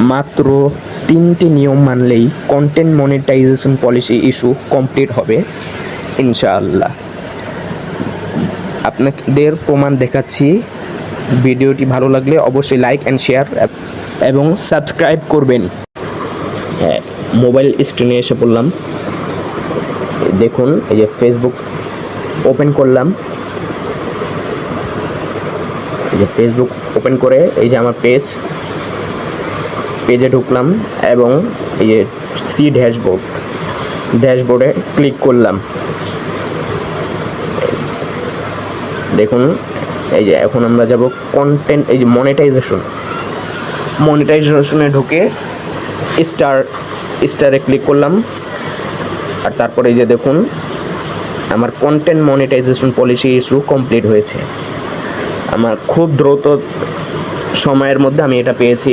মাত্র তিনটি নিয়ম মানলেই content monetization policy issue complete হবে, ইনশাআল্লাহ। আপনাদের প্রমাণ দেখাচ্ছি। ভিডিওটি ভালো লাগলে অবশ্যই লাইক অ্যান্ড শেয়ার এবং সাবস্ক্রাইব করবেন। হ্যাঁ মোবাইল স্ক্রিনে এসে পড়লাম। দেখুন, এই যে ফেসবুক ওপেন করলাম। এই যে ফেসবুক ওপেন করে এই যে আমার পেজ পেজে ঢুকলাম এবং এই যে সি ড্যাশবোর্ড, ড্যাশবোর্ডে ক্লিক করলাম। দেখুন, এই যে এখন আমরা যাব কন্টেন্ট এই যে মনিটাইজেশন মনিটাইজেশনে ঢুকে স্টার স্টারে ক্লিক করলাম। আর তারপরে এই যে দেখুন, আমার content monetization policy issue complete হয়েছে। আমার খুব দ্রুত সময়ের মধ্যে আমি এটা পেয়েছি।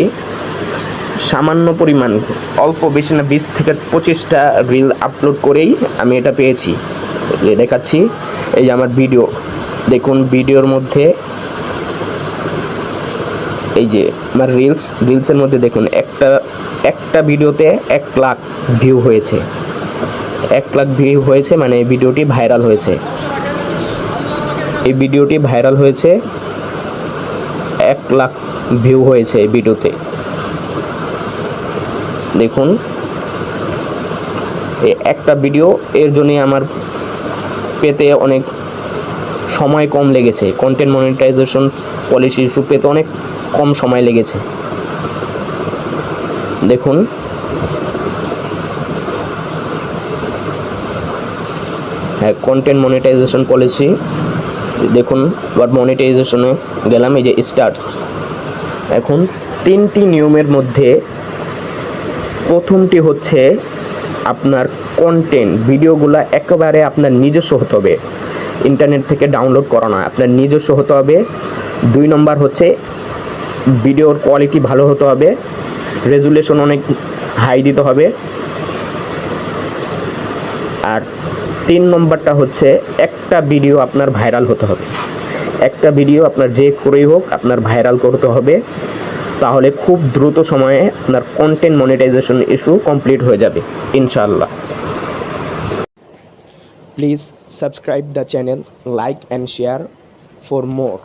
সামান্য পরিমাণ, অল্প বেশি না, বিশ থেকে পঁচিশটা রিল আপলোড করেই আমি এটা পেয়েছি। দেখাচ্ছি, এই যে আমার ভিডিও দেখুন ভিডিওর মধ্যে, এই যে আমার রিলস রিলসের মধ্যে দেখুন, একটা একটা ভিডিওতে এক লাখ ভিউ হয়েছে। এক লাখ ভিউ হয়েছে মানে এই ভিডিওটি ভাইরাল হয়েছে। এই ভিডিওটি ভাইরাল হয়েছে, এক লাখ ভিউ হয়েছে এই ভিডিওতে দেখুন। একটা ভিডিও এর জন্যই আমার পেতে অনেক সময় কম লেগেছে। কন্টেন্ট মনিটাইজেশন পলিসি ইস্যু পেতে অনেক কম সময় লেগেছে। দেখুন। হ্যাঁ কন্টেন্ট মনিটাইজেশন পলিসি দেখুন এবার মনিটাইজেশনে গেলাম, এই যে স্টার্ট এখন তিনটি নিয়মের মধ্যে প্রথমটি হচ্ছে আপনার কন্টেন্ট ভিডিওগুলো একেবারে আপনার নিজস্ব হতে হবে। ইন্টারনেট থেকে ডাউনলোড করা নয়, আপনার নিজস্ব হতে হবে। দুই নম্বর হচ্ছে ভিডিওর কোয়ালিটি ভালো হতে হবে রেজুলেশন অনেক হাই দিতে হবে। আর তিন নম্বরটা হচ্ছে একটা ভিডিও আপনার ভাইরাল হতে হবে। একটা ভিডিও আপনার যে করেই হোক, আপনার ভাইরাল করতে হবে। তাহলে খুব দ্রুত সময়ে আপনার কন্টেন্ট মনিটাইজেশন ইস্যু কমপ্লিট হয়ে যাবে, ইনশাআল্লাহ। Please subscribe the channel like and share for more